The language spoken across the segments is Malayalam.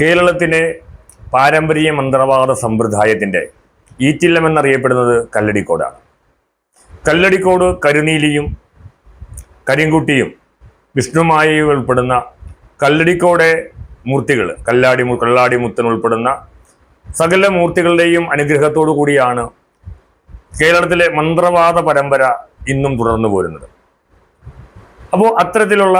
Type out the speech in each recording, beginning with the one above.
കേരളത്തിലെ പാരമ്പര്യ മന്ത്രവാദ സമ്പ്രദായത്തിന്റെ ഈറ്റില്ലം എന്നറിയപ്പെടുന്നത് കല്ലടിക്കോടാണ്. കല്ലടിക്കോട് കരുനീലിയും കരിങ്കുട്ടിയും വിഷ്ണുമായയും ഉൾപ്പെടുന്ന കല്ലടിക്കോടെ മൂർത്തികൾ കല്ലാടി കല്ലാടി മുത്തൻ ഉൾപ്പെടുന്ന സകല മൂർത്തികളുടെയും അനുഗ്രഹത്തോടു കൂടിയാണ് കേരളത്തിലെ മന്ത്രവാദ പരമ്പര ഇന്നും തുടർന്നു പോരുന്നത്. അപ്പോൾ അത്തരത്തിലുള്ള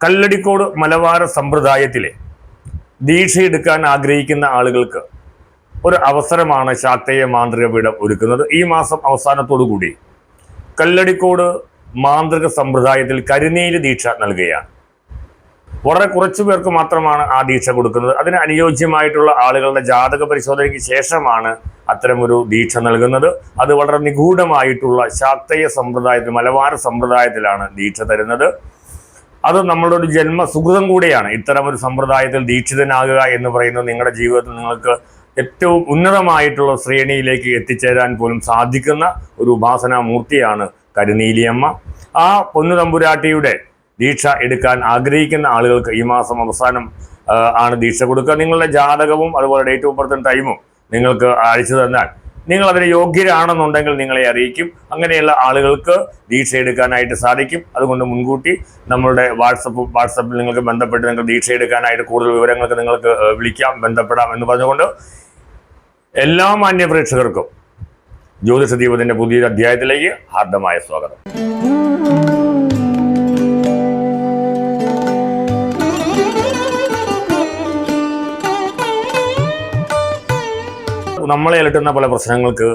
കല്ലടിക്കോട് മലബാര സമ്പ്രദായത്തിലെ ദീക്ഷയെടുക്കാൻ ആഗ്രഹിക്കുന്ന ആളുകൾക്ക് ഒരു അവസരമാണ് ശാക്തേയ മാന്ത്രിക പീഠം ഒരുക്കുന്നത്. ഈ മാസം അവസാനത്തോടു കൂടി കല്ലടിക്കോട് മാന്ത്രിക സമ്പ്രദായത്തിൽ കരിനീൽ ദീക്ഷ നൽകുകയാണ്. വളരെ കുറച്ചു പേർക്ക് മാത്രമാണ് ആ ദീക്ഷ കൊടുക്കുന്നത്. അതിന് അനുയോജ്യമായിട്ടുള്ള ആളുകളുടെ ജാതക പരിശോധനയ്ക്ക് ശേഷമാണ് അത്തരമൊരു ദീക്ഷ നൽകുന്നത്. അത് വളരെ നിഗൂഢമായിട്ടുള്ള ശാക്തേയ സമ്പ്രദായത്തിൽ മലബാര സമ്പ്രദായത്തിലാണ് ദീക്ഷ തരുന്നത്. അത് നമ്മളുടെ ജന്മ സുഹൃതം കൂടിയാണ്. ഇത്തരം ഒരു സമ്പ്രദായത്തിൽ ദീക്ഷിതനാകുക എന്ന് പറയുന്നത് നിങ്ങളുടെ ജീവിതത്തിൽ നിങ്ങൾക്ക് ഏറ്റവും ഉന്നതമായിട്ടുള്ള ശ്രേണിയിലേക്ക് എത്തിച്ചേരാൻ പോലും സാധിക്കുന്ന ഒരു ഉപാസനാ മൂർത്തിയാണ് കരുനീലിയമ്മ. ആ പൊന്നുതമ്പുരാട്ടിയുടെ ദീക്ഷ എടുക്കാൻ ആഗ്രഹിക്കുന്ന ആളുകൾക്ക് ഈ മാസം അവസാനം ആണ് ദീക്ഷ കൊടുക്കുക. നിങ്ങളുടെ ജാതകവും അതുപോലെ ഡേറ്റ് ഓഫ് ബർത്തും ടൈമും നിങ്ങൾക്ക് അയച്ചു തന്നാൽ നിങ്ങൾ അതിന് യോഗ്യരാണെന്നുണ്ടെങ്കിൽ നിങ്ങളെ അറിയിക്കും. അങ്ങനെയുള്ള ആളുകൾക്ക് ദീക്ഷ എടുക്കാനായിട്ട് സാധിക്കും. അതുകൊണ്ട് മുൻകൂട്ടി നമ്മളുടെ വാട്സപ്പ് വാട്സപ്പിൽ നിങ്ങൾക്ക് ബന്ധപ്പെട്ട് നിങ്ങൾക്ക് ദീക്ഷ എടുക്കാനായിട്ട് കൂടുതൽ വിവരങ്ങൾക്ക് നിങ്ങൾക്ക് വിളിക്കാം ബന്ധപ്പെടാം എന്ന് പറഞ്ഞുകൊണ്ട് എല്ലാ മാന്യ പ്രേക്ഷകർക്കും ജ്യോതിഷ ദീപത്തിന്റെ പുതിയൊരു അധ്യായത്തിലേക്ക് ഹാർദമായ സ്വാഗതം. നമ്മളെ അലട്ടുന്ന പല പ്രശ്നങ്ങൾക്ക്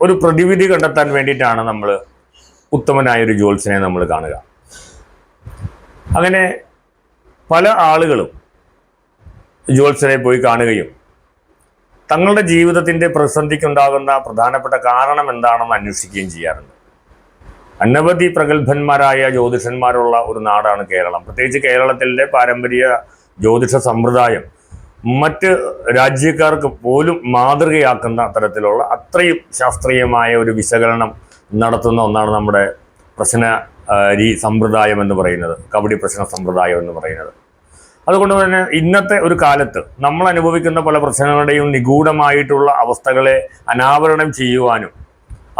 ഒരു പ്രതിവിധി കണ്ടെത്താൻ വേണ്ടിയിട്ടാണ് നമ്മൾ ഉത്തമനായ ഒരു ജ്യോത്സ്യനെ നമ്മൾ കാണുക. അങ്ങനെ പല ആളുകളും ജ്യോത്സ്യനെ പോയി കാണുകയും തങ്ങളുടെ ജീവിതത്തിന്റെ പ്രതിസന്ധിക്കുണ്ടാകുന്ന പ്രധാനപ്പെട്ട കാരണം എന്താണെന്ന് അന്വേഷിക്കുകയും ചെയ്യാറുണ്ട്. അനവധി പ്രഗത്ഭന്മാരായ ജ്യോതിഷന്മാരുള്ള ഒരു നാടാണ് കേരളം. പ്രത്യേകിച്ച് കേരളത്തിലെ പാരമ്പര്യ ജ്യോതിഷ സമ്പ്രദായം മറ്റ് രാജ്യക്കാർക്ക് പോലും മാതൃകയാക്കുന്ന തരത്തിലുള്ള അത്രയും ശാസ്ത്രീയമായ ഒരു വിശകലനം നടത്തുന്ന ഒന്നാണ് നമ്മുടെ പ്രശ്ന രീ സമ്പ്രദായം എന്ന് പറയുന്നത്. കബഡി പ്രശ്ന സമ്പ്രദായം എന്ന് പറയുന്നത്. അതുകൊണ്ട് തന്നെ ഇന്നത്തെ ഒരു കാലത്ത് നമ്മൾ അനുഭവിക്കുന്ന പല പ്രശ്നങ്ങളുടെയും നിഗൂഢമായിട്ടുള്ള അവസ്ഥകളെ അനാവരണം ചെയ്യുവാനും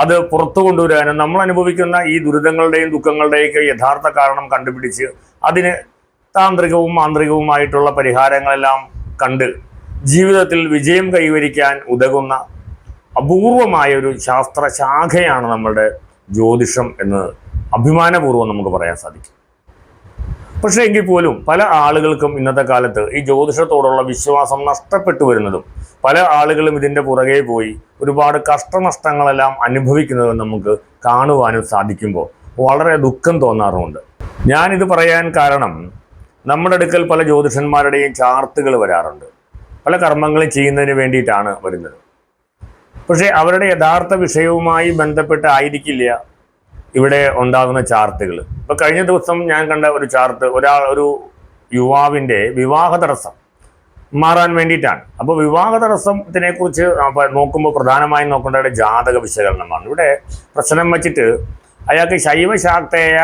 അത് പുറത്തു കൊണ്ടുവരാനും നമ്മൾ അനുഭവിക്കുന്ന ഈ ദുരിതങ്ങളുടെയും ദുഃഖങ്ങളുടെയൊക്കെ യഥാർത്ഥ കാരണം കണ്ടുപിടിച്ച് അതിന് താന്ത്രികവും മാന്ത്രികവുമായിട്ടുള്ള പരിഹാരങ്ങളെല്ലാം കണ്ട് ജീവിതത്തിൽ വിജയം കൈവരിക്കാൻ ഉതകുന്ന അപൂർവമായ ഒരു ശാസ്ത്ര ശാഖയാണ് നമ്മളുടെ ജ്യോതിഷം എന്ന് അഭിമാനപൂർവം നമുക്ക് പറയാൻ സാധിക്കും. പക്ഷേ എങ്കിൽ പോലും പല ആളുകൾക്കും ഇന്നത്തെ കാലത്ത് ഈ ജ്യോതിഷത്തോടുള്ള വിശ്വാസം നഷ്ടപ്പെട്ടു വരുന്നതും പല ആളുകളും ഇതിന്റെ പുറകെ പോയി ഒരുപാട് കഷ്ടനഷ്ടങ്ങളെല്ലാം അനുഭവിക്കുന്നതും നമുക്ക് കാണുവാനും സാധിക്കുമ്പോൾ വളരെ ദുഃഖം തോന്നാറുമുണ്ട്. ഞാനിത് പറയാൻ കാരണം നമ്മുടെ അടുക്കൽ പല ജ്യോതിഷന്മാരുടെയും ചാർട്ടുകൾ വരാറുണ്ട്. പല കർമ്മങ്ങളും ചെയ്യുന്നതിന് വേണ്ടിയിട്ടാണ് വരുന്നത്. പക്ഷേ അവരുടെ യഥാർത്ഥ വിഷയവുമായി ബന്ധപ്പെട്ടായിരിക്കില്ല ഇവിടെ ഉണ്ടാകുന്ന ചാർട്ടുകൾ ഇപ്പൊ കഴിഞ്ഞ ദിവസം ഞാൻ കണ്ട ഒരു ചാർട്ട് ഒരാൾ ഒരു യുവാവിന്റെ വിവാഹ തടസ്സം മാറാൻ വേണ്ടിയിട്ടാണ്. അപ്പോൾ വിവാഹ തടസ്സത്തിനെ കുറിച്ച് നോക്കുമ്പോൾ പ്രധാനമായും നോക്കേണ്ട ജാതക വിശകലനമാണ്. ഇവിടെ പ്രശ്നം വച്ചിട്ട് അയാൾക്ക് ശൈവശാക്തേയ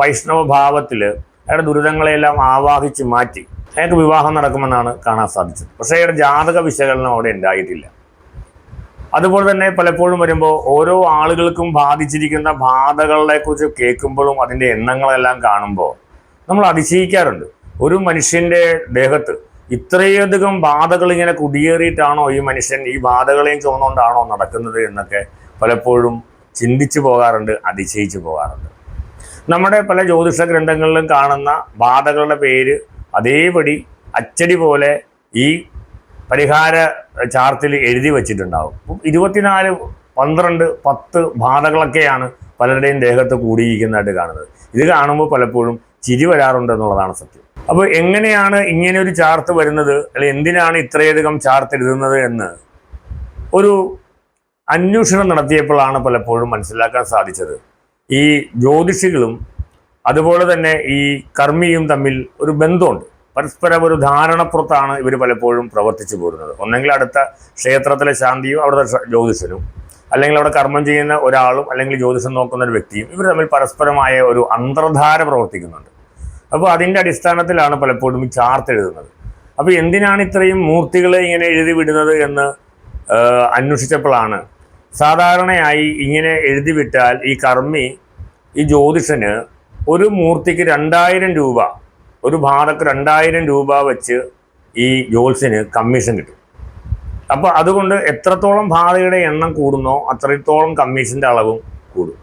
വൈഷ്ണവ ഭാവത്തിൽ അയാളുടെ ദുരിതങ്ങളെല്ലാം ആവാഹിച്ച് മാറ്റി അയാൾക്ക് വിവാഹം നടക്കുമെന്നാണ് കാണാൻ സാധിച്ചത്. പക്ഷേ അയാളുടെ ജാതക വിശകലനം അവിടെ ഉണ്ടായിട്ടില്ല. അതുപോലെ തന്നെ പലപ്പോഴും വരുമ്പോൾ ഓരോ ആളുകൾക്കും ബാധിച്ചിരിക്കുന്ന ബാധകളെ കുറിച്ച് കേൾക്കുമ്പോഴും അതിന്റെ എണ്ണങ്ങളെല്ലാം കാണുമ്പോൾ നമ്മൾ അതിശയിക്കാറുണ്ട്. ഒരു മനുഷ്യന്റെ ദേഹത്ത് ഇത്രയധികം ബാധകൾ ഇങ്ങനെ കുടിയേറിയിട്ടാണോ ഈ മനുഷ്യൻ ഈ ബാധകളെയും ചുമന്നുകൊണ്ടാണോ നടക്കുന്നത് എന്നൊക്കെ പലപ്പോഴും ചിന്തിച്ചു പോകാറുണ്ട് അതിശയിച്ചു പോകാറുണ്ട്. നമ്മുടെ പല ജ്യോതിഷ ഗ്രന്ഥങ്ങളിലും കാണുന്ന ബാധകളുടെ പേര് അതേപടി അച്ചടി പോലെ ഈ പരിഹാര ചാർട്ടിൽ എഴുതി വച്ചിട്ടുണ്ടാവും. ഇരുപത്തിനാല് പന്ത്രണ്ട് പത്ത് ബാധകളൊക്കെയാണ് പലരുടെയും ദേഹത്ത് കൂടിയിരിക്കുന്നതായിട്ട് കാണുന്നത്. ഇത് കാണുമ്പോൾ പലപ്പോഴും ചിരി വരാറുണ്ട് എന്നുള്ളതാണ് സത്യം. അപ്പോൾ എങ്ങനെയാണ് ഇങ്ങനെ ഒരു ചാർട്ട് വരുന്നത്? അല്ലെ എന്തിനാണ് ഇത്രയധികം ചാർട്ട് എഴുതുന്നത് എന്ന് ഒരു അന്വേഷണം നടത്തിയപ്പോഴാണ് പലപ്പോഴും മനസ്സിലാക്കാൻ സാധിച്ചത്. ഈ ജ്യോതിഷികളും അതുപോലെ തന്നെ ഈ കർമ്മിയും തമ്മിൽ ഒരു ബന്ധമുണ്ട്. പരസ്പരം ഒരു ധാരണപ്പുറത്താണ് ഇവർ പലപ്പോഴും പ്രവർത്തിച്ചു പോരുന്നത്. ഒന്നെങ്കിൽ അടുത്ത ക്ഷേത്രത്തിലെ ശാന്തിയും അവിടുത്തെ ജ്യോതിഷനും അല്ലെങ്കിൽ അവിടെ കർമ്മം ചെയ്യുന്ന ഒരാളും അല്ലെങ്കിൽ ജ്യോതിഷം നോക്കുന്ന ഒരു വ്യക്തിയും ഇവർ തമ്മിൽ പരസ്പരമായ ഒരു അന്തർധാര പ്രവർത്തിക്കുന്നുണ്ട്. അപ്പോൾ അതിന്റെ അടിസ്ഥാനത്തിലാണ് പലപ്പോഴും ഈ ചാർട്ട് എഴുതുന്നത്. അപ്പോൾ എന്തിനാണ് ഇത്രയും മൂർത്തികളെ ഇങ്ങനെ എഴുതി വിടുന്നത് എന്ന് അന്വേഷിച്ചപ്പോഴാണ് സാധാരണയായി ഇങ്ങനെ എഴുതിവിട്ടാൽ ഈ കർമ്മി ഈ ജ്യോതിഷന് ഒരു മൂർത്തിക്ക് രണ്ടായിരം രൂപ ഒരു ഭാഗക്ക് രണ്ടായിരം രൂപ വെച്ച് ഈ ജ്യോത്സ്യന് കമ്മീഷൻ കിട്ടും. അപ്പോൾ അതുകൊണ്ട് എത്രത്തോളം ബാധയുടെ എണ്ണം കൂടുന്നോ അത്രത്തോളം കമ്മീഷന്റെ അളവും കൂടും.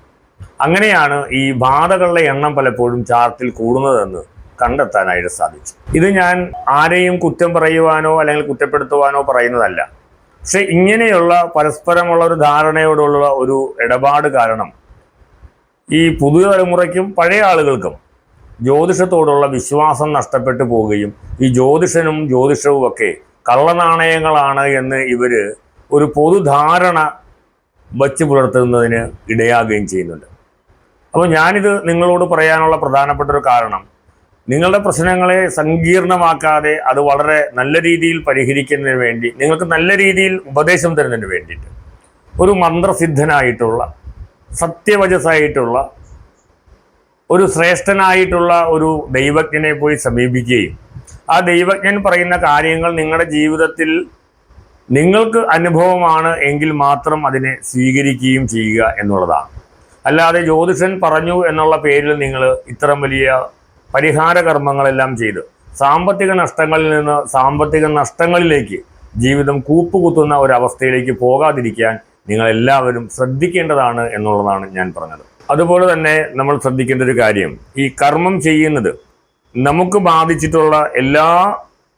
അങ്ങനെയാണ് ഈ ബാധകളുടെ എണ്ണം പലപ്പോഴും ചാർട്ടിൽ കൂടുന്നതെന്ന് കണ്ടെത്താനായിട്ട് സാധിച്ചു. ഇത് ഞാൻ ആരെയും കുറ്റം പറയുവാനോ അല്ലെങ്കിൽ കുറ്റപ്പെടുത്തുവാനോ പറയുന്നതല്ല. പക്ഷെ ഇങ്ങനെയുള്ള പരസ്പരമുള്ള ഒരു ധാരണയോടുള്ള ഒരു ഇടപാട് കാരണം ഈ പുതിയ തലമുറയ്ക്കും പഴയ ആളുകൾക്കും ജ്യോതിഷത്തോടുള്ള വിശ്വാസം നഷ്ടപ്പെട്ടു പോവുകയും ഈ ജ്യോതിഷനും ജ്യോതിഷവും ഒക്കെ കള്ളനാണയങ്ങളാണ് എന്ന് ഇവർ ഒരു പൊതുധാരണ വച്ച് പുലർത്തുന്നതിന് ഇടയാകുകയും ചെയ്യുന്നുണ്ട്. അപ്പോൾ ഞാനിത് നിങ്ങളോട് പറയാനുള്ള പ്രധാനപ്പെട്ട ഒരു കാരണം നിങ്ങളുടെ പ്രശ്നങ്ങളെ സങ്കീർണമാക്കാതെ അത് വളരെ നല്ല രീതിയിൽ പരിഹരിക്കുന്നതിന് വേണ്ടി നിങ്ങൾക്ക് നല്ല രീതിയിൽ ഉപദേശം തരുന്നതിന് വേണ്ടിയിട്ട് ഒരു മന്ത്രസിദ്ധനായിട്ടുള്ള സത്യവചസായിട്ടുള്ള ഒരു ശ്രേഷ്ഠനായിട്ടുള്ള ഒരു ദൈവജ്ഞനെ പോയി സമീപിക്കുകയും ആ ദൈവജ്ഞൻ പറയുന്ന കാര്യങ്ങൾ നിങ്ങളുടെ ജീവിതത്തിൽ നിങ്ങൾക്ക് അനുഭവമാണ് എങ്കിൽ മാത്രം അതിനെ സ്വീകരിക്കുകയും ചെയ്യുക എന്നുള്ളതാണ്. അല്ലാതെ ജ്യോതിഷൻ പറഞ്ഞു എന്നുള്ള പേരിൽ നിങ്ങൾ ഇത്തരം വലിയ പരിഹാര കർമ്മങ്ങളെല്ലാം ചെയ്ത്. സാമ്പത്തിക നഷ്ടങ്ങളിൽ നിന്ന് സാമ്പത്തിക നഷ്ടങ്ങളിലേക്ക് ജീവിതം കൂപ്പുകുത്തുന്ന ഒരവസ്ഥയിലേക്ക് പോകാതിരിക്കാൻ നിങ്ങൾ എല്ലാവരും ശ്രദ്ധിക്കേണ്ടതാണ് എന്നുള്ളതാണ് ഞാൻ പറഞ്ഞത്. അതുപോലെ തന്നെ നമ്മൾ ശ്രദ്ധിക്കേണ്ട ഒരു കാര്യം ഈ കർമ്മം ചെയ്യുന്നത് നമുക്ക് ബാധിച്ചിട്ടുള്ള എല്ലാ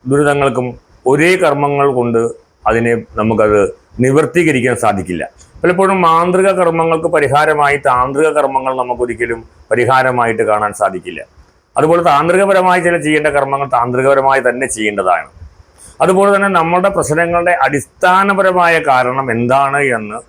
ദുരിതങ്ങൾക്കും ഒരേ കർമ്മങ്ങൾ കൊണ്ട് അതിനെ നമുക്കത് നിവർത്തീകരിക്കാൻ സാധിക്കില്ല. പലപ്പോഴും മാന്ത്രിക കർമ്മങ്ങൾക്ക് പരിഹാരമായി താന്ത്രിക കർമ്മങ്ങൾ നമുക്കൊരിക്കലും പരിഹാരമായിട്ട് കാണാൻ സാധിക്കില്ല. അതുപോലെ താന്ത്രികപരമായി ചില ചെയ്യേണ്ട കർമ്മങ്ങൾ താന്ത്രികപരമായി തന്നെ ചെയ്യേണ്ടതാണ്. അതുപോലെ തന്നെ നമ്മുടെ പ്രശ്നങ്ങളുടെ അടിസ്ഥാനപരമായ കാരണം എന്താണ് എന്ന്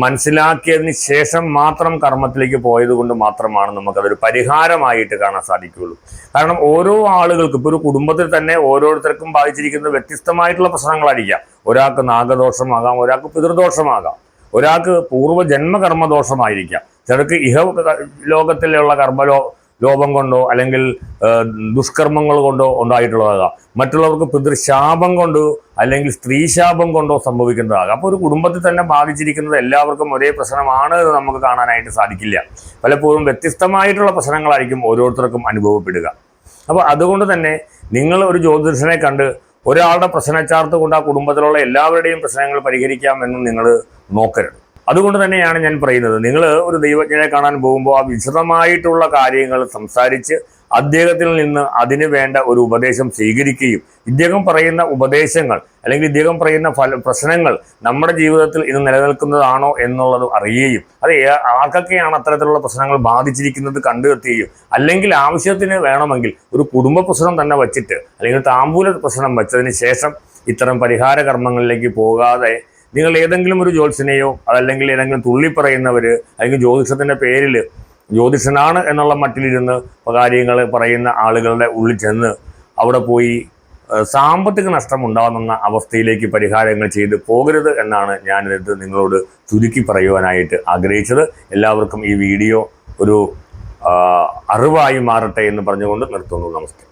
മനസ്സിലാക്കിയതിന് ശേഷം മാത്രം കർമ്മത്തിലേക്ക് പോയത് കൊണ്ട് മാത്രമാണ് നമുക്കതൊരു പരിഹാരമായിട്ട് കാണാൻ സാധിക്കുകയുള്ളൂ. കാരണം ഓരോ ആളുകൾക്കും ഇപ്പോൾ ഒരു കുടുംബത്തിൽ തന്നെ ഓരോരുത്തർക്കും ബാധിച്ചിരിക്കുന്ന വ്യത്യസ്തമായിട്ടുള്ള പ്രശ്നങ്ങളായിരിക്കാം. ഒരാൾക്ക് നാഗദോഷമാകാം ഒരാൾക്ക് പിതൃദോഷമാകാം ഒരാൾക്ക് പൂർവജന്മകർമ്മദോഷമായിരിക്കാം. ചിലർക്ക് ഇഹ ലോകത്തിലുള്ള കർമ്മലോ ലോപം കൊണ്ടോ അല്ലെങ്കിൽ ദുഷ്കർമ്മങ്ങൾ കൊണ്ടോ ഉണ്ടായിട്ടുള്ളതാകാം. മറ്റുള്ളവർക്ക് പിതൃശാപം കൊണ്ടോ അല്ലെങ്കിൽ സ്ത്രീശാപം കൊണ്ടോ സംഭവിക്കുന്നതാകാം. അപ്പോൾ ഒരു കുടുംബത്തിൽ തന്നെ ബാധിച്ചിരിക്കുന്നത് എല്ലാവർക്കും ഒരേ പ്രശ്നമാണ് എന്ന് നമുക്ക് കാണാനായിട്ട് സാധിക്കില്ല. പലപ്പോഴും വ്യത്യസ്തമായിട്ടുള്ള പ്രശ്നങ്ങളായിരിക്കും ഓരോരുത്തർക്കും അനുഭവപ്പെടുക. അപ്പോൾ അതുകൊണ്ട് തന്നെ നിങ്ങൾ ഒരു ജ്യോതിഷനെ കണ്ട് ഒരാളുടെ പ്രശ്നച്ചാർത്ത് കൊണ്ട് ആ കുടുംബത്തിലുള്ള എല്ലാവരുടെയും പ്രശ്നങ്ങൾ പരിഹരിക്കാമെന്നും നിങ്ങൾ നോക്കരുത്. അതുകൊണ്ട് തന്നെയാണ് ഞാൻ പറയുന്നത്. നിങ്ങൾ ഒരു ദൈവജ്ഞനെ കാണാൻ പോകുമ്പോൾ ആ വിശദമായിട്ടുള്ള കാര്യങ്ങൾ സംസാരിച്ച് അദ്ദേഹത്തിൽ നിന്ന് അതിന് വേണ്ട ഒരു ഉപദേശം സ്വീകരിക്കുകയും ഇദ്ദേഹം പറയുന്ന ഉപദേശങ്ങൾ അല്ലെങ്കിൽ ഇദ്ദേഹം പറയുന്ന ഫല പ്രശ്നങ്ങൾ നമ്മുടെ ജീവിതത്തിൽ ഇത് നിലനിൽക്കുന്നതാണോ എന്നുള്ളത് അറിയുകയും അത് ആർക്കൊക്കെയാണ് അത്തരത്തിലുള്ള പ്രശ്നങ്ങൾ ബാധിച്ചിരിക്കുന്നത് കണ്ടെത്തുകയും അല്ലെങ്കിൽ ആവശ്യത്തിന് വേണമെങ്കിൽ ഒരു കുടുംബ പ്രശ്നം തന്നെ വച്ചിട്ട് അല്ലെങ്കിൽ താമ്പൂല പ്രശ്നം വെച്ചതിന് ശേഷം ഇത്തരം പരിഹാര കർമ്മങ്ങളിലേക്ക് പോകാതെ നിങ്ങൾ ഏതെങ്കിലും ഒരു ജ്യോത്സ്യനെയോ അതല്ലെങ്കിൽ ഏതെങ്കിലും തുള്ളി പറയുന്നവർ അല്ലെങ്കിൽ ജ്യോതിഷത്തിന്റെ പേരിൽ ജ്യോതിഷനാണ് എന്നുള്ള മട്ടിലിരുന്ന് കാര്യങ്ങൾ പറയുന്ന ആളുകളുടെ ഉള്ളിൽ ചെന്ന് അവിടെ പോയി സാമ്പത്തിക നഷ്ടം ഉണ്ടാകുന്ന അവസ്ഥയിലേക്ക് പരിഹാരങ്ങൾ ചെയ്ത് പോകരുത് എന്നാണ് ഞാനിത് നിങ്ങളോട് ചുരുക്കി പറയുവാനായിട്ട് ആഗ്രഹിച്ചത്. എല്ലാവർക്കും ഈ വീഡിയോ ഒരു അറിവായി മാറട്ടെ എന്ന് പറഞ്ഞുകൊണ്ട് നിർത്തുന്നു. നമസ്തേ